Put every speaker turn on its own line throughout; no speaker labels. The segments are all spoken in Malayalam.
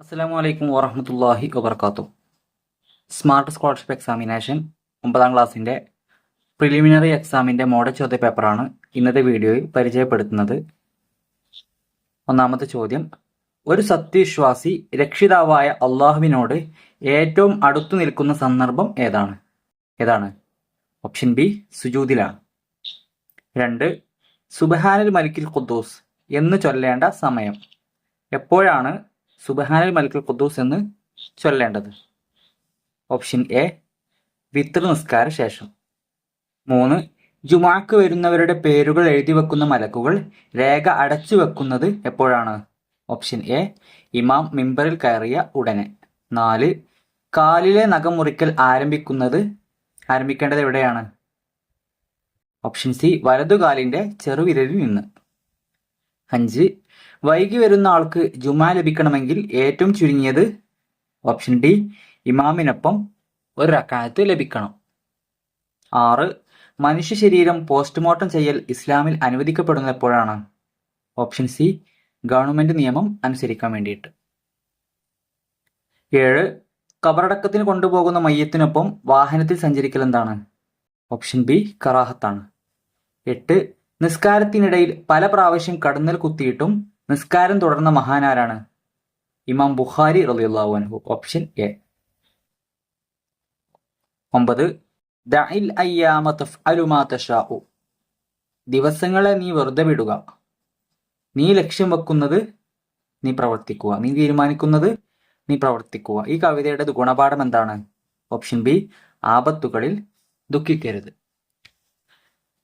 അസ്സാം വലൈക്കും വറഹമത്തല്ലാഹി സ്മാർട്ട് സ്കോളർഷിപ്പ് എക്സാമിനേഷൻ ഒമ്പതാം ക്ലാസ്സിന്റെ പ്രിലിമിനറി എക്സാമിന്റെ മോഡൽ ചോദ്യ പേപ്പറാണ് ഇന്നത്തെ വീഡിയോയിൽ പരിചയപ്പെടുത്തുന്നത്. ഒന്നാമത്തെ ചോദ്യം ഒരു സത്യവിശ്വാസി രക്ഷിതാവായ അള്ളാഹുവിനോട് ഏറ്റവും അടുത്തു നിൽക്കുന്ന സന്ദർഭം ഏതാണ്? ഏതാണ്? ഓപ്ഷൻ ബി സുജൂദിലാണ് രണ്ട് സുബഹാനൽ മലിക്കിൽ ഖുദ്ദൂസ് എന്ന് ചൊല്ലേണ്ട സമയം. എപ്പോഴാണ് സുബഹാനൽ മലിക്കൽ ഖുദ്ദൂസ് എന്ന് ചൊല്ലേണ്ടത്. ഓപ്ഷൻ എ വിത്ര നിസ്കാര ശേഷം. മൂന്ന് ജുമാക്ക് വരുന്നവരുടെ പേരുകൾ എഴുതി വെക്കുന്ന മലക്കുകൾ രേഖ അടച്ചു വെക്കുന്നത് എപ്പോഴാണ്? ഓപ്ഷൻ എ ഇമാം മിമ്പറിൽ കയറിയ ഉടനെ. നാല് കാലിലെ നഖം മുറിക്കൽ ആരംഭിക്കുന്നത് ആരംഭിക്കേണ്ടത് എവിടെയാണ്? ഓപ്ഷൻ സി വലതുകാലിന്റെ ചെറുവിരലിൽ നിന്ന്. അഞ്ച് വൈകി വരുന്ന ആൾക്ക് ജുമാ ലഭിക്കണമെങ്കിൽ ഏറ്റവും ചുരുങ്ങിയത് ഓപ്ഷൻ ഡി ഇമാമിനൊപ്പം ഒരു റക്കായത്ത് ലഭിക്കണം. ആറ് മനുഷ്യ ശരീരം പോസ്റ്റ്മോർട്ടം ചെയ്യൽ ഇസ്ലാമിൽ അനുവദിക്കപ്പെടുന്നത് എപ്പോഴാണ് ഓപ്ഷൻ സി ഗവൺമെന്റ് നിയമം അനുസരിക്കാൻ വേണ്ടിയിട്ട്. ഏഴ് കബറടക്കത്തിന് കൊണ്ടുപോകുന്ന മയ്യത്തിനൊപ്പം വാഹനത്തിൽ സഞ്ചരിക്കൽ എന്താണ്? ഓപ്ഷൻ ബി കറാഹത്താണ്. എട്ട് നിസ്കാരത്തിനിടയിൽ പല പ്രാവശ്യം കടന്നൽ കുത്തിയിട്ടും നിസ്കാരം തുടർന്ന മഹാനാരാണ്? ഇമാം ബുഖാരി റളിയല്ലാഹു അൻഹു. ഓപ്ഷൻ എ ഒമ്പത്. ദിവസങ്ങളെ നീ വെറുതെ വിടുക. നീ ലക്ഷ്യം വെക്കുന്നത് നീ പ്രവർത്തിക്കുക. നീ തീരുമാനിക്കുന്നത് നീ പ്രവർത്തിക്കുക. ഈ കവിതയുടെ ഗുണപാഠം എന്താണ്? ഓപ്ഷൻ ബി ആപത്തുകളിൽ ദുഃഖിക്കരുത്.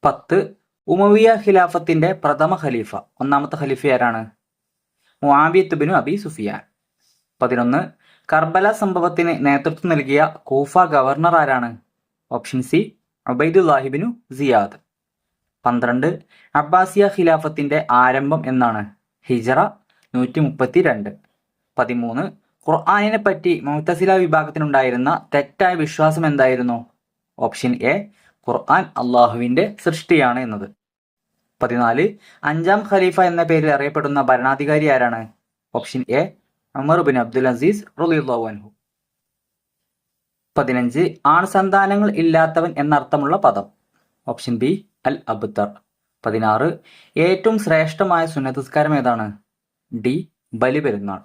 പത്ത്. ഉമവിയ ഖിലാഫത്തിന്റെ പ്രഥമ ഖലീഫ. ഒന്നാമത്തെ ഖലീഫ ആരാണ്? മുആബിയത്ത് ബിനു അബി സുഫിയാൻ. പതിനൊന്ന് കർബല സംഭവത്തിന് നേതൃത്വം നൽകിയ കൂഫ ഗവർണർ ആരാണ്? ഓപ്ഷൻ സി ഉബൈദുല്ലാഹിബിനു സിയാദ്. പന്ത്രണ്ട് അബ്ബാസിയ ഖിലാഫത്തിന്റെ ആരംഭം എന്നാണ്. ഹിജറ നൂറ്റി മുപ്പത്തി രണ്ട് പതിമൂന്ന് ഖുർആാനിനെ പറ്റി മുത്തസില വിഭാഗത്തിനുണ്ടായിരുന്ന തെറ്റായ വിശ്വാസം എന്തായിരുന്നു? ഓപ്ഷൻ എ ഖുർആൻ അള്ളാഹുവിന്റെ സൃഷ്ടിയാണ് എന്നത്. പതിനാല് അഞ്ചാം ഖലീഫ എന്ന പേരിൽ അറിയപ്പെടുന്ന ഭരണാധികാരി ആരാണ്? Option A Umar bin Abdul Aziz റളിയല്ലാഹു അൻഹു. പതിനഞ്ച് ആൺസന്താനങ്ങൾ ഇല്ലാത്തവൻ എന്നർത്ഥമുള്ള പദം. ഓപ്ഷൻ ബി അൽ അബ്തർ. പതിനാറ് ഏറ്റവും ശ്രേഷ്ഠമായ സുന്നതസ്കാരം ഏതാണ്? ഡി ബലി പെരുന്നാൾ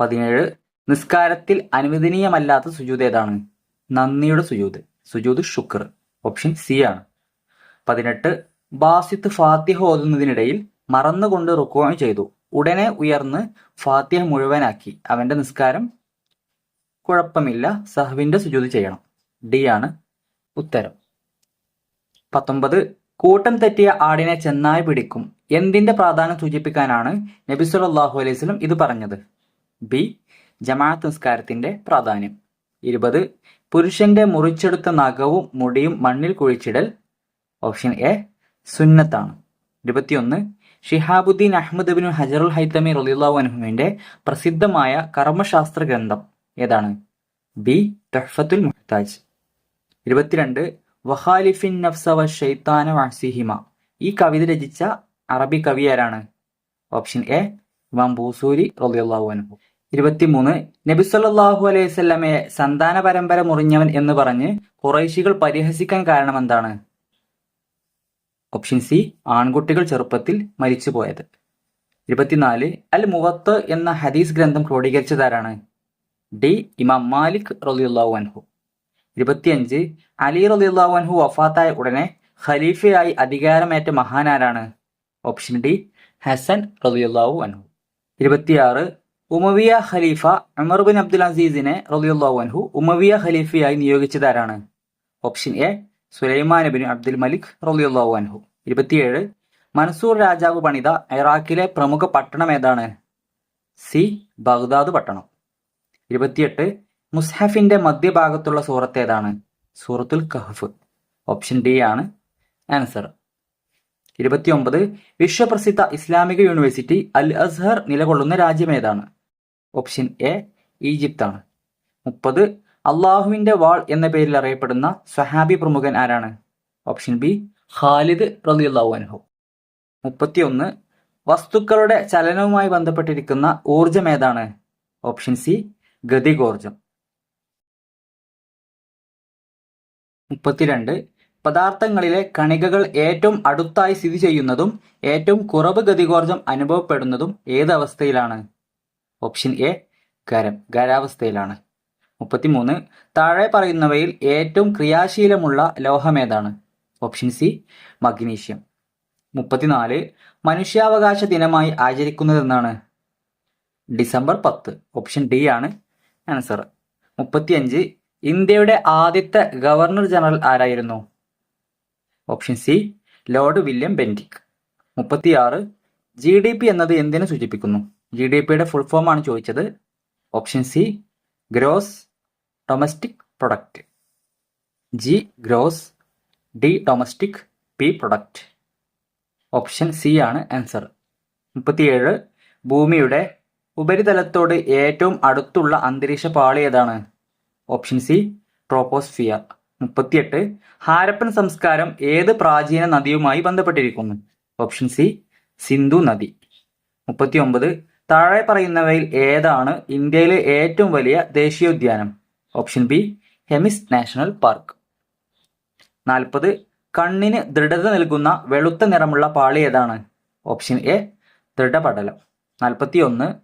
പതിനേഴ് നിസ്കാരത്തിൽ അനുവദനീയമല്ലാത്ത സുജൂത് ഏതാണ്? നന്ദിയുടെ സുജൂത്. സുജൂത് ശുക്ർ. ഓപ്ഷൻ സി ആണ്. പതിനെട്ട് ബാസിത്ത് ഫാത്തിഹ ഓതുന്നതിനിടയിൽ മറന്നുകൊണ്ട് റുക്കോൺ ചെയ്തു. ഉടനെ ഉയർന്ന് ഫാത്തിഹ മുഴുവനാക്കി. അവന്റെ നിസ്കാരം കുഴപ്പമില്ല സഹവിന്റെ സുജൂത് ചെയ്യണം. ഡി ആണ് ഉത്തരം. പത്തൊമ്പത് കൂട്ടം തെറ്റിയ ആടിനെ ചെന്നായി പിടിക്കും. എന്തിന്റെ പ്രാധാന്യം സൂചിപ്പിക്കാനാണ് നബി സല്ലല്ലാഹു അലൈഹി വസല്ലം ഇത് പറഞ്ഞത്? ബി ജമാഅത്ത് നിസ്കാരത്തിന്റെ പ്രാധാന്യം. ഇരുപത് പുരുഷന്റെ മുറിച്ചെടുത്ത നഖവും മുടിയും മണ്ണിൽ കുഴിച്ചിടൽ ഓപ്ഷൻ എ സുന്നത്താണ്. ഇരുപത്തിയൊന്ന് ഷിഹാബുദ്ദീൻ അഹമ്മദ് ബിൻ ഹജറുൽ ഹൈത്തമി റലിള്ളാഹു അൻഹുവിന്റെ പ്രസിദ്ധമായ കർമ്മശാസ്ത്ര ഗ്രന്ഥം ഏതാണ്? ബി തഹ്ഫത്തുൽ മുഹ്താജ്. ഇരുപത്തിരണ്ട് വഹാലിഫിൻ നഫ്സ വ ഷെയ്ത്താന വസിഹിമ ഈ കവിത രചിച്ച അറബി കവി ആരാണ്? ഓപ്ഷൻ എ ഇമാം ബൂസൂരി റളിയല്ലാഹു അൻഹു. ഇരുപത്തിമൂന്ന്. നബി സല്ലല്ലാഹു അലൈഹി വസല്ലമയെ സന്താന പരമ്പര മുറിഞ്ഞവൻ എന്ന് പറഞ്ഞ് കുറൈശികൾ പരിഹസിക്കാൻ കാരണം എന്താണ്? ഓപ്ഷൻ സി ആൺകുട്ടികൾ ചെറുപ്പത്തിൽ മരിച്ചുപോയത്. ഇരുപത്തിനാല് അൽ മുവത്ത് എന്ന ഹദീസ് ഗ്രന്ഥം ക്രോഡീകരിച്ചതാരാണ്? ഡി ഇമാം മാലിക് റളിയല്ലാഹു അൻഹു. ഇരുപത്തിയഞ്ച് അലി റളിയല്ലാഹു അൻഹു വഫാത്തായ ഉടനെ ഖലീഫയായി അധികാരമേറ്റ മഹാനാരാണ്? ഓപ്ഷൻ ഡി ഹസൻ റളിയല്ലാഹു അൻഹു. ഇരുപത്തിയാറ് ഉമവിയ ഖലീഫ ഉമർ ബിൻ അബ്ദുൽ അസീസിനെ റളിയല്ലാഹു അൻഹു ഉമവിയ ഖലീഫയായി നിയോഗിച്ചതാരാണ്? Option A Sulaiman bin Abdul Malik റളിയല്ലാഹു അൻഹു. ഇരുപത്തിയേഴ് മൻസൂർ രാജാവ് പണിത ഇറാഖിലെ പ്രമുഖ പട്ടണം ഏതാണ്? സി ബഗ്ദാദ് പട്ടണം. ഇരുപത്തിയെട്ട് മുസ്ഹഫിന്റെ മധ്യഭാഗത്തുള്ള സൂറത്ത് ഏതാണ്? സൂറത്തുൽ കഹഫ്. ഓപ്ഷൻ ഡി ആണ് ആൻസർ. ഇരുപത്തിയൊമ്പത് വിശ്വപ്രസിദ്ധ ഇസ്ലാമിക യൂണിവേഴ്സിറ്റി അൽ അസ്ഹർ നിലകൊള്ളുന്ന രാജ്യം ഏതാണ്? ഓപ്ഷൻ എ ഈജിപ്ത് ആണ് മുപ്പത് അള്ളാഹുവിന്റെ വാൾ എന്ന പേരിൽ അറിയപ്പെടുന്ന സഹാബി പ്രമുഖൻ ആരാണ്? ഓപ്ഷൻ ബി ഖാലിദ് റളിയല്ലാഹു അൻഹു. മുപ്പത്തിയൊന്ന് വസ്തുക്കളുടെ ചലനവുമായി ബന്ധപ്പെട്ടിരിക്കുന്ന ഊർജം ഏതാണ്? ഓപ്ഷൻ സി ഗതികോർജം മുപ്പത്തിരണ്ട് പദാർത്ഥങ്ങളിലെ കണികകൾ ഏറ്റവും അടുത്തായി സ്ഥിതി ചെയ്യുന്നതും ഏറ്റവും കുറവ് ഗതികോർജം അനുഭവപ്പെടുന്നതും ഏത് അവസ്ഥയിലാണ്? Option A ഖരം. ഖരാവസ്ഥയിലാണ് മുപ്പത്തിമൂന്ന് താഴെ പറയുന്നവയിൽ ഏറ്റവും ക്രിയാശീലമുള്ള ലോഹം ഏതാണ്? Option C magnesium. മുപ്പത്തിനാല് മനുഷ്യാവകാശ ദിനമായി ആചരിക്കുന്നതെന്നാണ് ഡിസംബർ പത്ത്. ഓപ്ഷൻ ഡി ആണ് ആൻസർ മുപ്പത്തിയഞ്ച് ഇന്ത്യയുടെ ആദ്യത്തെ ഗവർണർ ജനറൽ ആരായിരുന്നു? Option C Lord William Bentinck. മുപ്പത്തിയാറ് ജി ഡി പി എന്നത് എന്തിനു സൂചിപ്പിക്കുന്നു? ജി ഡി പിയുടെ ഫുൾ ആണ് ചോദിച്ചത്. Option C gross domestic product G gross D domestic P product option C ആണ് ആൻസർ മുപ്പത്തിയേഴ് ഭൂമിയുടെ ഉപരിതലത്തോട് ഏറ്റവും അടുത്തുള്ള അന്തരീക്ഷ പാളി ഏതാണ്? ഓപ്ഷൻ സി ട്രോപ്പോസ്ഫിയർ മുപ്പത്തിയെട്ട് ഹാരപ്പൻ സംസ്കാരം ഏത് പ്രാചീന നദിയുമായി ബന്ധപ്പെട്ടിരിക്കുന്നു? ഓപ്ഷൻ സി സിന്ധു നദി. മുപ്പത്തിയൊമ്പത് താഴെ പറയുന്നവയിൽ ഏതാണ് ഇന്ത്യയിലെ ഏറ്റവും വലിയ ദേശീയോദ്യാനം? Option B Hemis national park. നാൽപ്പത് കണ്ണിന് ദൃഢത നൽകുന്ന വെളുത്ത നിറമുള്ള പാളി ഏതാണ്? ഓപ്ഷൻ എ ദൃഢപടലം. നാൽപ്പത്തി ഒന്ന്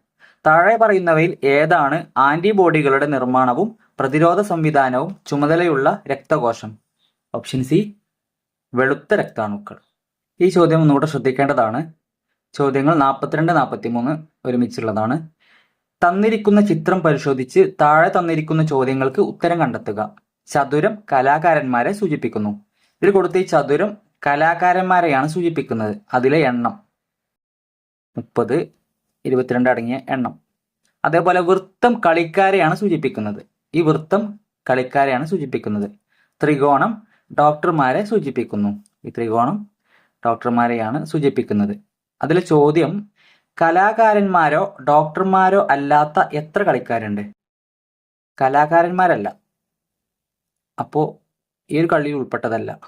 താഴെ പറയുന്നവയിൽ ഏതാണ് ആന്റിബോഡികളുടെ നിർമ്മാണവും പ്രതിരോധ സംവിധാനവും ചുമതലയുള്ള രക്തകോശം? ഓപ്ഷൻ സി വെളുത്ത രക്താണുക്കൾ. ഈ ചോദ്യം ഒന്നുകൂടെ ശ്രദ്ധിക്കേണ്ടതാണ്. ചോദ്യങ്ങൾ നാൽപ്പത്തിരണ്ട് നാൽപ്പത്തി മൂന്ന് ഒരുമിച്ചുള്ളതാണ്. തന്നിരിക്കുന്ന ചിത്രം പരിശോധിച്ച് താഴെ തന്നിരിക്കുന്ന ചോദ്യങ്ങൾക്ക് ഉത്തരം കണ്ടെത്തുക. ചതുരം കലാകാരന്മാരെ സൂചിപ്പിക്കുന്നു. ഇതിൽ കൊടുത്ത ഈ ചതുരം കലാകാരന്മാരെയാണ് സൂചിപ്പിക്കുന്നത്. അതിലെ എണ്ണം മുപ്പത് ഇരുപത്തിരണ്ട് അടങ്ങിയ എണ്ണം. അതേപോലെ വൃത്തം കളിക്കാരെയാണ് സൂചിപ്പിക്കുന്നത്. ഈ വൃത്തം കളിക്കാരെയാണ് സൂചിപ്പിക്കുന്നത്. ത്രികോണം ഡോക്ടർമാരെ സൂചിപ്പിക്കുന്നു. ഈ ത്രികോണം ഡോക്ടർമാരെയാണ് സൂചിപ്പിക്കുന്നത്. അതിൽ ചോദ്യം കലാകാരന്മാരോ ഡോക്ടർമാരോ അല്ലാത്ത എത്ര കളിക്കാരുണ്ട്? കലാകാരന്മാരല്ല. അപ്പോൾ ഈ ഒരു കളിയിൽ ഉൾപ്പെട്ടതല്ല.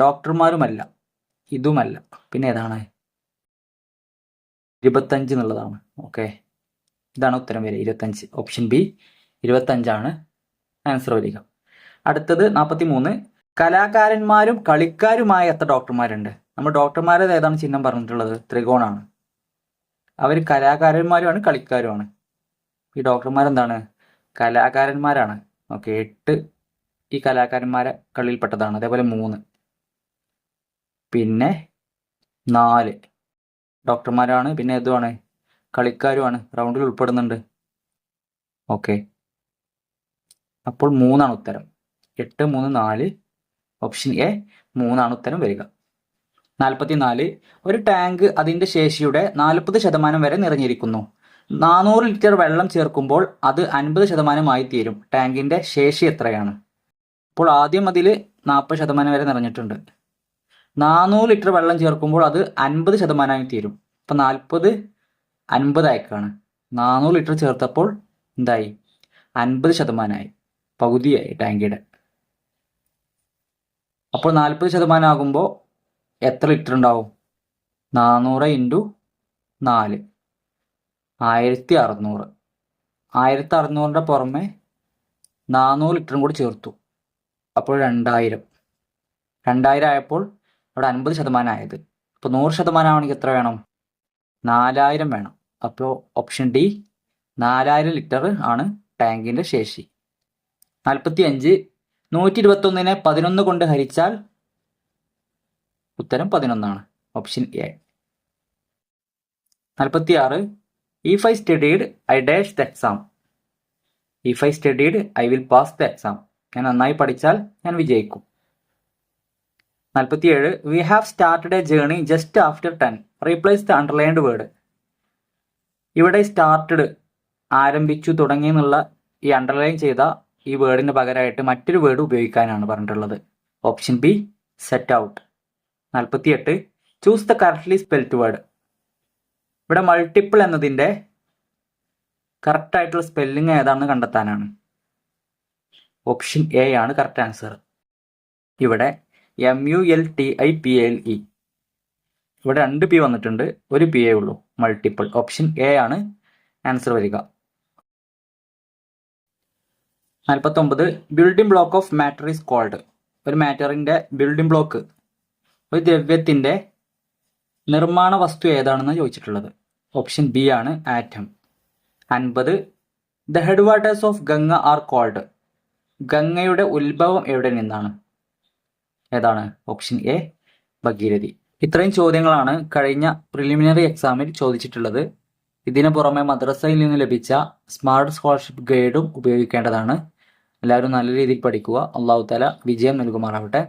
ഡോക്ടർമാരുമല്ല. ഇതുമല്ല. പിന്നെ ഏതാണ്? ഇരുപത്തഞ്ച് എന്നുള്ളതാണ്. ഓക്കെ. ഇതാണ് ഉത്തരം വരിക. ഇരുപത്തഞ്ച്. Option B ഇരുപത്തഞ്ചാണ്. ആൻസർ വരിക. അടുത്തത് നാൽപ്പത്തി മൂന്ന് കലാകാരന്മാരും കളിക്കാരുമായ എത്ര ഡോക്ടർമാരുണ്ട്. നമ്മൾ ഡോക്ടർമാരെ ഏതാണ് ചിഹ്നം പറഞ്ഞിട്ടുള്ളത്? ത്രികോണാണ്. അവർ കലാകാരന്മാരുമാണ് കളിക്കാരുമാണ്. ഈ ഡോക്ടർമാരെന്താണ് കലാകാരന്മാരാണ്. ഓക്കെ എട്ട് ഈ കലാകാരന്മാരെ കളിയിൽപ്പെട്ടതാണ്. അതേപോലെ മൂന്ന്. പിന്നെ നാല്. ഡോക്ടർമാരാണ് പിന്നെ ഇതുമാണ് കളിക്കാരുമാണ്. റൗണ്ടിൽ ഉൾപ്പെടുന്നുണ്ട്. ഓക്കെ. അപ്പോൾ മൂന്നാണ് ഉത്തരം. എട്ട് മൂന്ന് നാല്. ഓപ്ഷൻ എ മൂന്നാണ് ഉത്തരം വരിക. നാൽപ്പത്തിനാല് ഒരു ടാങ്ക് അതിന്റെ ശേഷിയുടെ നാൽപ്പത് ശതമാനം വരെ നിറഞ്ഞിരിക്കുന്നു. നാനൂറ് ലിറ്റർ വെള്ളം ചേർക്കുമ്പോൾ അത് അൻപത് ശതമാനമായി തീരും. ടാങ്കിന്റെ ശേഷി എത്രയാണ്? അപ്പോൾ ആദ്യം അതിൽ നാൽപ്പത് ശതമാനം വരെ നിറഞ്ഞിട്ടുണ്ട്. നാനൂറ് ലിറ്റർ വെള്ളം ചേർക്കുമ്പോൾ അത് അൻപത് ശതമാനമായി തീരും. അപ്പം നാൽപ്പത് അൻപതായിക്കാണ് നാനൂറ് ലിറ്റർ ചേർത്തപ്പോൾ എന്തായി? അൻപത് ശതമാനമായി. പകുതിയായി ടാങ്കിയുടെ. അപ്പോൾ നാൽപ്പത് ശതമാനം ആകുമ്പോൾ എത്ര ലിറ്റർ ഉണ്ടാവും? നാനൂറ് ഇന്റു നാല്. ആയിരത്തി അറുന്നൂറ്. ആയിരത്തി അറുന്നൂറിന്റെ പുറമെ നാനൂറ് ലിറ്ററും കൂടി ചേർത്തു. അപ്പോൾ രണ്ടായിരം. രണ്ടായിരം ആയപ്പോൾ അവിടെ അൻപത് ശതമാനം ആയത്. അപ്പോൾ നൂറ് ശതമാനം ആവണമെങ്കിൽ എത്ര വേണം? നാലായിരം വേണം. അപ്പോൾ ഓപ്ഷൻ ഡി നാലായിരം ലിറ്റർ ആണ് ടാങ്കിന്റെ ശേഷി. നാൽപ്പത്തി അഞ്ച് നൂറ്റി ഇരുപത്തൊന്നിനെ പതിനൊന്ന് കൊണ്ട് ഹരിച്ചാൽ ഉത്തരം പതിനൊന്നാണ്. ഓപ്ഷൻ എ നാൽപ്പത്തി ആറ് if I studied I dash the exam if I studied I will pass the exam ഞാൻ നന്നായി പഠിച്ചാൽ ഞാൻ വിജയിക്കും. നാൽപ്പത്തിയേഴ് we have started a journey just after ten replace the underlined word ഇവിടെ സ്റ്റാർട്ടഡ് ആരംഭിച്ചു തുടങ്ങി എന്നുള്ള ഈ അണ്ടർലൈൻ ചെയ്ത ഈ വേർഡിന് പകരമായിട്ട് മറ്റൊരു വേർഡ് ഉപയോഗിക്കാനാണ് പറഞ്ഞിട്ടുള്ളത്. ഓപ്ഷൻ ബി സെറ്റ് ഔട്ട് നാൽപ്പത്തിയെട്ട് choose the correctly spelt word ഇവിടെ മൾട്ടിപ്പിൾ എന്നതിന്റെ കറക്റ്റായിട്ടുള്ള സ്പെല്ലിംഗ് ഏതാണെന്ന് കണ്ടെത്താനാണ്. ഓപ്ഷൻ എ ആണ് correct answer M U L T I P L E E ഇവിടെ രണ്ട് പി വന്നിട്ടുണ്ട്. ഒരു പി എ ഉള്ളൂ മൾട്ടിപ്പിൾ ഓപ്ഷൻ എ ആണ് ആൻസർ വരിക. നാൽപ്പത്തൊമ്പത് building block of matter is called ഒരു മാറ്ററിന്റെ ബിൽഡിംഗ് ബ്ലോക്ക് ഒരു ദ്രവ്യത്തിന്റെ നിർമ്മാണ വസ്തു ഏതാണെന്ന് ചോദിച്ചിട്ടുള്ളത്? ഓപ്ഷൻ ബി ആണ് ആറ്റം അൻപത്. The head waters of Ganga are called ഗംഗയുടെ ഉത്ഭവം എവിടെ നിന്നാണ്? ഏതാണ്? Option A Bhagirathi. ഇത്രയും ചോദ്യങ്ങളാണ് കഴിഞ്ഞ പ്രിലിമിനറി എക്സാമിൽ ചോദിച്ചിട്ടുള്ളത്. ഇതിനു പുറമെ മദ്രസയിൽ നിന്ന് ലഭിച്ച സ്മാർട്ട് സ്കോളർഷിപ്പ് ഗൈഡും ഉപയോഗിക്കേണ്ടതാണ്. എല്ലാവരും നല്ല രീതിയിൽ പഠിക്കുക. അള്ളാഹു തല വിജയം നൽകുമാറാവട്ടെ.